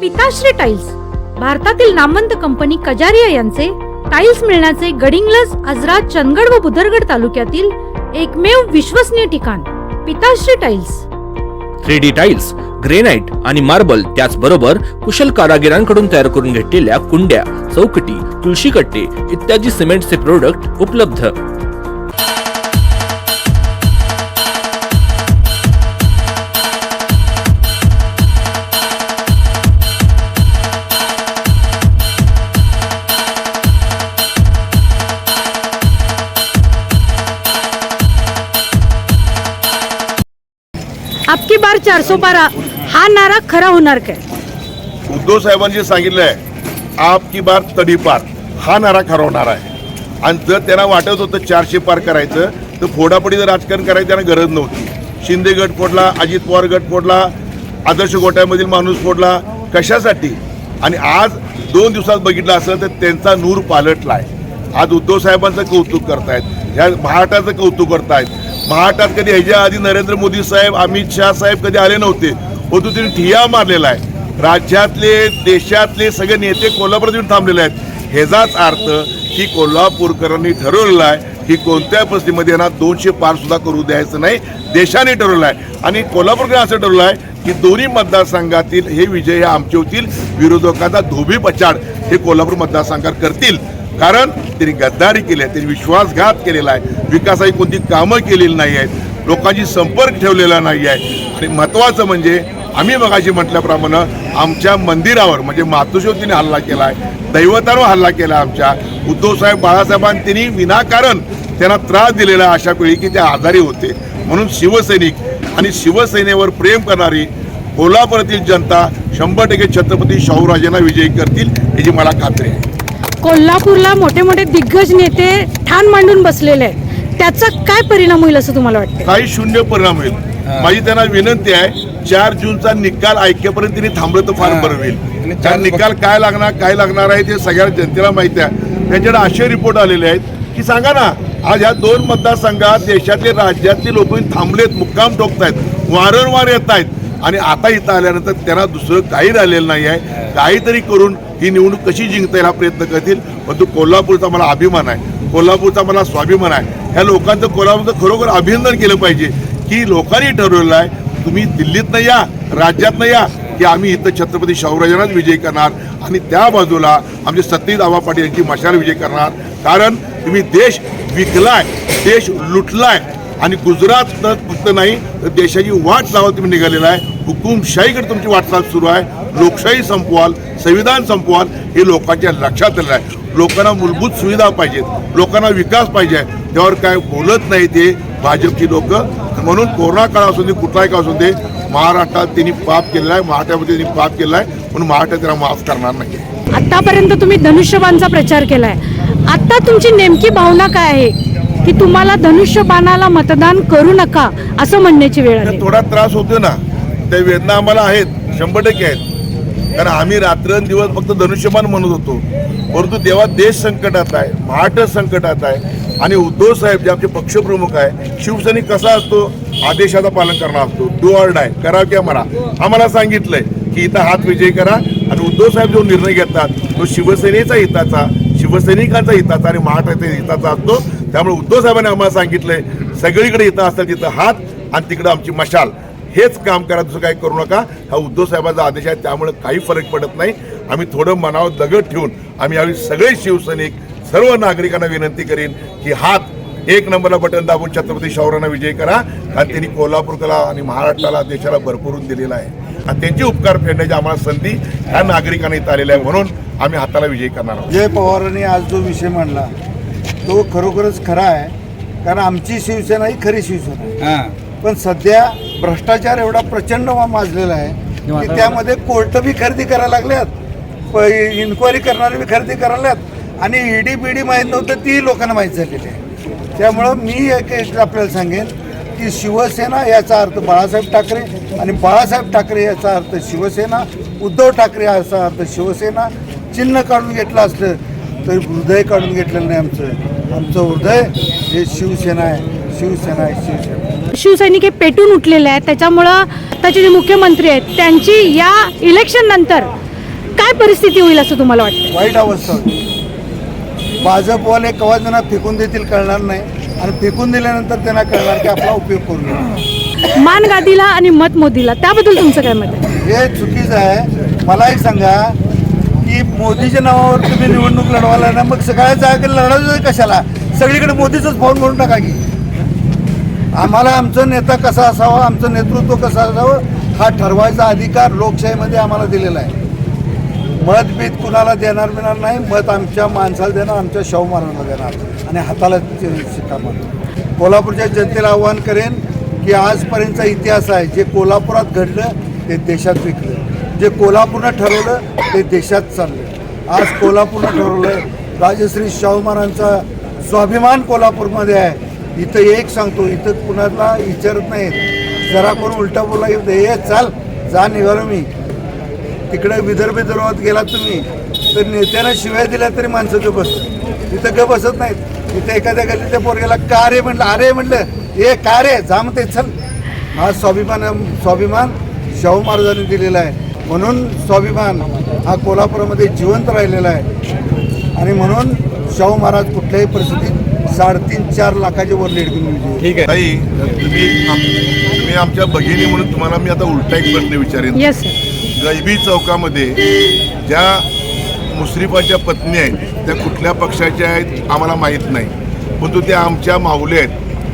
पिताश्री टाइल्स भारतातील नामवंत कंपनी कजारिया यांचे टाइल्स मिळण्याचे गडिंगलज आजरा चंदगड व बुधरगड तालुक्यातील एकमेव विश्वसनीय ठिकाण Pitashri tiles three D tiles granite आणि मार्बल त्याचबरोबर कुशल कारागिरांकडून तयार करून घेतलेल्या कुंड्या चौकटी तुळशी कट्टे इत्यादी सिमेंटचे प्रोडक्ट उपलब्ध. बार चारशे बारा. हा नारा खरा होणार काय? उद्धव साहेबांनी सांगितलंय आपकी बार तडी पार. हा नारा खरा होणार आहे. आणि जर त्यांना वाटत होतं चारशे पार करायचं तर फोडाफोडीचं राजकारण करायचं त्यांना गरज नव्हती. शिंदे गट फोडला अजित पवार गट फोडला आदर्श गोट्यामधील माणूस फोडला कशासाठी? आणि आज दोन दिवसात बघितलं असं तर त्यांचा नूर पालटला आहे आज उद्धव साहेबांचं कौतुक करतायत. ह्या महाराष्ट्राचं कौतुक करतायत. महाराष्ट्रात कधी ह्याच्या आधी नरेंद्र मोदी साहेब अमित शहा साहेब कधी आले नव्हते परंतु त्यांनी ठिया मारलेला आहे. राज्यातले देशातले सगळे नेते कोल्हापुरात येऊन थांबलेले आहेत. ह्याचाच अर्थ की कोल्हापूरकरांनी ठरवलेला आहे की कोणत्या परिस्थितीमध्ये यांना दोनशे पार सुद्धा करू द्यायचं नाही देशाने ठरवलं आहे. आणि कोल्हापूरकडे असं ठरवलं आहे की दोन्ही मतदारसंघातील हे विजय हे आमचे होतील विरोधकांचा धोबी पछाड हे कोल्हापूर मतदारसंघात करतील. कारण त्यांनी गद्दारी केली आहे त्यांनी विश्वासघात केलेला आहे. विकासाची कोणती कामं केलेली नाही आहेत लोकांशी संपर्क ठेवलेला नाही आहे. आणि महत्त्वाचं म्हणजे आम्ही मगाशी म्हटल्याप्रमाणे आमच्या मंदिरावर म्हणजे मातोश्रीवर हल्ला केला आहे दैवतांवर हल्ला केला आमच्या. उद्धवसाहेब बाळासाहेबांनी त्यांनी विनाकारण त्यांना त्रास दिलेला अशा वेळी की ते आजारी होते. म्हणून शिवसैनिक आणि शिवसेनेवर प्रेम करणारी कोल्हापुरातील जनता शंभर टक्के छत्रपती शाहूराजांना विजयी करतील याची मला खात्री आहे. कोल्हापूरला मोठे मोठे दिग्गज नेते ठाण मांडून बसलेले आहेत. त्याचा काय परिणाम होईल असं तुम्हाला वाटतं काही शून्य परिणाम होईल. माझी त्यांना विनंती आहे चार जूनचा निकाल ऐकेपर्यंत त्यांनी थांबलं तर फार बरं होईल. कारण निकाल काय लागणार काय लागणार आहे ते सगळ्या जनतेला माहिती आहे. त्यांच्याकडे असे रिपोर्ट आलेले आहेत की सांगा ना आज ह्या दोन मतदारसंघात देशातले राज्यातले लोक थांबलेत मुक्काम ठोकतायत वारंवार येत आहेत आणि आता इथं आल्यानंतर त्यांना दुसरं काही राहिलेलं नाही आहे. काहीतरी करून ही निवडणूक कशी जिंकता येईल हा प्रयत्न करतील. परंतु कोल्हापूरचा मला अभिमान आहे. कोल्हापूरचा मला स्वाभिमान आहे. ह्या लोकांचं कोल्हापूरचं खरोखर अभिनंदन केलं पाहिजे की लोकांनी ठरवलेलं आहे तुम्ही दिल्लीत या राज्यात या की आम्ही इथं छत्रपती शाहूराजांनाच विजय करणार. आणि त्या बाजूला आमचे सत्यजित आबा पाटील यांची मशाल विजय करणार. कारण तुम्ही देश विकलाय देश लुटलाय. आणि गुजरात फक्त नाही तर देशाची वाट लावत तुम्ही निघालेला आहे. हुकुमशाहीकडे तुमची वाटचाल सुरू आहे. लोकशाही संपवाल संविधान संपवाल हे लोकांच्या लक्षात आलेलं आहे. लोकांना मूलभूत सुविधा पाहिजेत. लोकांना विकास पाहिजे त्यावर काय बोलत नाही ते भाजपची लोक. म्हणून कोरोना काळ असून दे कुठलाही काळ असून दे महाराष्ट्रात त्यांनी पाप केलेला आहे महाराष्ट्रामध्ये त्यांनी पाप केलेला आहे. म्हणून महाराष्ट्र त्यांना माफ करणार नाही. आतापर्यंत तुम्ही धनुष्यबाणचा प्रचार केलाय. आता तुमची नेमकी भावना काय आहे? की तुम्हाला धनुष्यबाणाला मतदान करू नका असं म्हणण्याची वेळ आली. थोडा त्रास होतो ना. त्या वेदना आम्हाला आहेत शंभर टक्के आहेत. कारण आम्ही रात्रंदिवस फक्त धनुष्यमान म्हणत होतो. परंतु तेव्हा देश संकटात आहे महाराष्ट्र संकटात आहे आणि उद्धव साहेब जे आमचे पक्षप्रमुख आहे शिवसैनिक कसा असतो? आदेशाचं पालन करणार असतो. डू ऑर्ड आहे करा की आम्हाला? आम्हाला सांगितलंय की इथं हात विजय करा आणि उद्धव साहेब जो निर्णय घेतात तो शिवसेनेचा हिताचा शिवसैनिकांचा हिताचा आणि महाराष्ट्राच्या हिताचा असतो. त्यामुळे उद्धव साहेबांनी आम्हाला सांगितलंय सगळीकडे इथं असतात तिथं हात आणि तिकडं आमची मशाल. हेच काम करा दुसरं काही करू नका. हा उद्धव साहेबांचा आदेश आहे त्यामुळे काही फरक पडत नाही. आम्ही थोडं मनावर दगड ठेवून आम्ही यावेळी सगळे शिवसैनिक सर्व नागरिकांना विनंती करीन की हात एक नंबरला बटन दाबून छत्रपती शाहूरांना विजय करा. कारण त्यांनी कोल्हापूरला आणि महाराष्ट्राला देशाला भरभरून दिलेला आहे. आणि त्यांचे उपकार फेडण्याची आम्हाला संधी ह्या नागरिकांना इथं आलेली आहे म्हणून आम्ही हाताला विजय करणार आहोत. जय पवारांनी आज जो विषय मांडला तो खरोखरच खरा आहे. कारण आमची शिवसेना ही खरी शिवसेना आहे. पण सध्या भ्रष्टाचार एवढा प्रचंड माजलेला आहे की त्यामध्ये कोर्ट बी खरेदी करायला लागल्यात. इन्क्वायरी करणारे बी खरेदी करायला लागल्यात. आणि ईडी बीडी माहीत नव्हतं ती लोकांना माहीत झालेली आहे. त्यामुळं मी एक एक आपल्याला सांगेन की शिवसेना याचा अर्थ बाळासाहेब ठाकरे आणि बाळासाहेब ठाकरे याचा अर्थ शिवसेना उद्धव ठाकरे याचा अर्थ शिवसेना. चिन्ह काढून घेतलं असलं तरी हृदय काढून घेतलेलं नाही आमचं. आमचं हृदय हे शिवसेना आहे. शिवसेना आहे शिवसेना. शिवसैनिक हे पेटून उठलेले आहेत. त्याच्यामुळं त्याचे जे मुख्यमंत्री आहेत त्यांची या इलेक्शन नंतर काय परिस्थिती होईल असं तुम्हाला वाटतं वाईट अवस्था भाजपवाले कवा त्यांना फेकून देतील कळणार नाही. आणि फेकून दिल्यानंतर त्यांना कळणार की आपला उपयोग करून घ्या मान गादीला आणि मत मोदीला त्याबद्दल तुमचं काय मत आहे? हे चुकीचं आहे. मला एक सांगा की मोदीच्या नावावर तुम्ही निवडणूक लढवायला ना मग सगळ्या जागा लढायचं कशाला? सगळीकडे मोदीचंच फाऊन करून टाका की. आम्हाला आमचं नेता कसा असावा आमचं नेतृत्व कसं असावं हा ठरवायचा अधिकार लोकशाहीमध्ये आम्हाला दिलेला आहे. मत बीत कुणाला देणार मिळणार नाही मत आमच्या माणसाला देणार आमच्या शाहू देणार आणि हाताला ते मारणार. कोल्हापूरच्या जनतेला आव्हान करेन की आजपर्यंतचा इतिहास आहे जे कोल्हापुरात घडलं ते देशात विकलं. जे कोल्हापूरनं ठरवलं ते देशात चाललं. आज कोल्हापूरनं ठरवलं राजश्री शाहू महाराजांचा स्वाभिमान कोल्हापूरमध्ये आहे. इथं एक सांगतो इथं कुणाला विचारत नाहीत. जरा कोण उलटा बोला येऊ दे. चाल जा निघालो मी. तिकडे विदर्भ विदर्भात गेला तुम्ही तर नेत्यानं शिवाय दिल्या तरी माणसं गप बसतात. इथं गप बसत नाहीत. इथं एखाद्या गल्लीच्या पोरगेला का रे म्हटलं अरे म्हटलं ए का रे? जा म्हणते चल. हा स्वाभिमान स्वाभिमान शाहू महाराजांनी दिलेला आहे. म्हणून स्वाभिमान हा कोल्हापुरामध्ये जिवंत राहिलेला आहे. आणि म्हणून शाहू महाराज कुठल्याही परिस्थितीत साडेतीन चार लाखाच्या वर लीड घेऊन विजयी होते. ताई तुम्ही आम- तुम्ही आमच्या भगिनी म्हणून तुम्हाला मी आता उलटा एक प्रश्न विचारेन. येस सर गैबी चौकामध्ये ज्या मुश्रीफाच्या पत्नी आहेत त्या कुठल्या पक्षाच्या आहेत आम्हाला माहीत नाही. परंतु त्या आमच्या माऊली आहेत.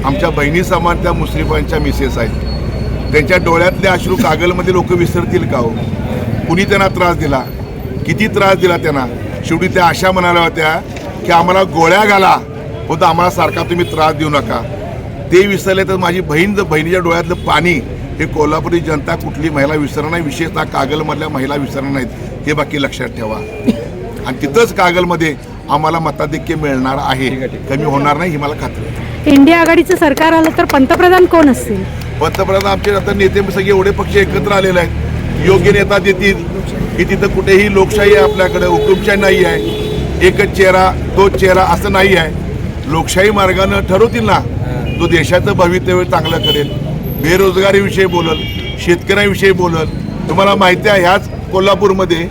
आमच्या बहिणी समान त्या मुश्रीफांच्या मिसेस आहेत. त्यांच्या डोळ्यातले अश्रू कागलमध्ये लोक विसरतील का हो? कुणी त्यांना त्रास दिला? किती त्रास दिला त्यांना? शेवटी त्या अशा म्हणाल्या होत्या की आम्हाला गोळ्या घाला. परंतु आम्हाला सारखा तुम्ही त्रास देऊ नका. ते विसरले तर माझी बहीण जर बहिणीच्या डोळ्यातलं पाणी हे कोल्हापुरी जनता कुठली महिला विसरणार नाही विशेषतः कागलमधल्या महिला विसरणार नाहीत हे बाकी लक्षात ठेवा. आणि तिथंच कागलमध्ये आम्हाला मताधिक्य मिळणार आहे. कमी होणार नाही ही मला खात्री आहे. इंडिया आघाडीचं सरकार आलं तर पंतप्रधान कोण असतील? पंतप्रधान आमचे आता नेते सगळे एवढे पक्ष एकत्र आलेले आहेत. योग्य नेता देतील. की तिथं कुठेही लोकशाही आहे आपल्याकडे हुकुमशाही नाही आहे. एकच चेहरा तोच चेहरा असं नाही आहे. लोकशाही मार्गानं ठरवतील ना तो देशाचं भवितव्य चांगलं करेल. बेरोजगारीविषयी बोलल शेतकऱ्यांविषयी बोलल. तुम्हाला माहिती आहे ह्याच कोल्हापूरमध्ये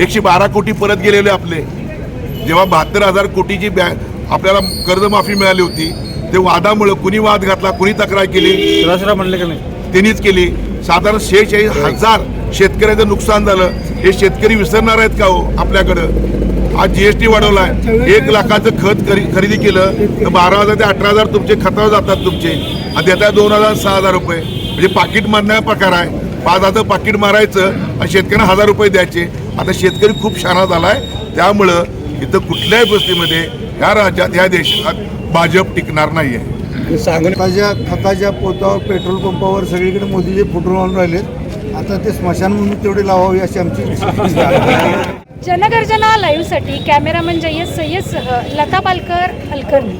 एकशे बारा कोटी परत गेलेले आपले. जेव्हा बहात्तर हजार कोटीची बॅ आपल्याला कर्जमाफी मिळाली होती ते वादामुळं कुणी वाद घातला कुणी तक्रार केली? म्हणले का नाही त्यांनीच केली. साधारण शेहेचाळीस हजार शेतकऱ्याचं नुकसान झालं. हे शेतकरी विसरणार आहेत का हो आपल्याकडं? आज जीएसटी वाढवलाय. एक लाखाचं खत खरेदी केलं तर बारा हजार ते अठरा हजार तुमचे खतावर जातात तुमचे. आणि देतात दोन हजार सहा हजार रुपये. म्हणजे पाकिट मारण्याचा प्रकार आहे. पाच हजार पाकिट मारायचं आणि शेतकऱ्यांना हजार रुपये द्यायचे. आता शेतकरी खूप शाना झालाय. त्यामुळं इथं कुठल्याही गोष्टीमध्ये ह्या राज्यात ह्या देशात भाजप टिकणार नाही आहे सांगण्याच्या खताच्या पोतावर पेट्रोल पंपावर सगळीकडे मोदीचे फुटून राहिलेत. आता ते स्मशान म्हणून तेवढी लावावी अशी आमची जनगर्जना लाईव्हसाठी कॅमेरामन जय्यद सय्यदसह लता पालकर अलकर्णी.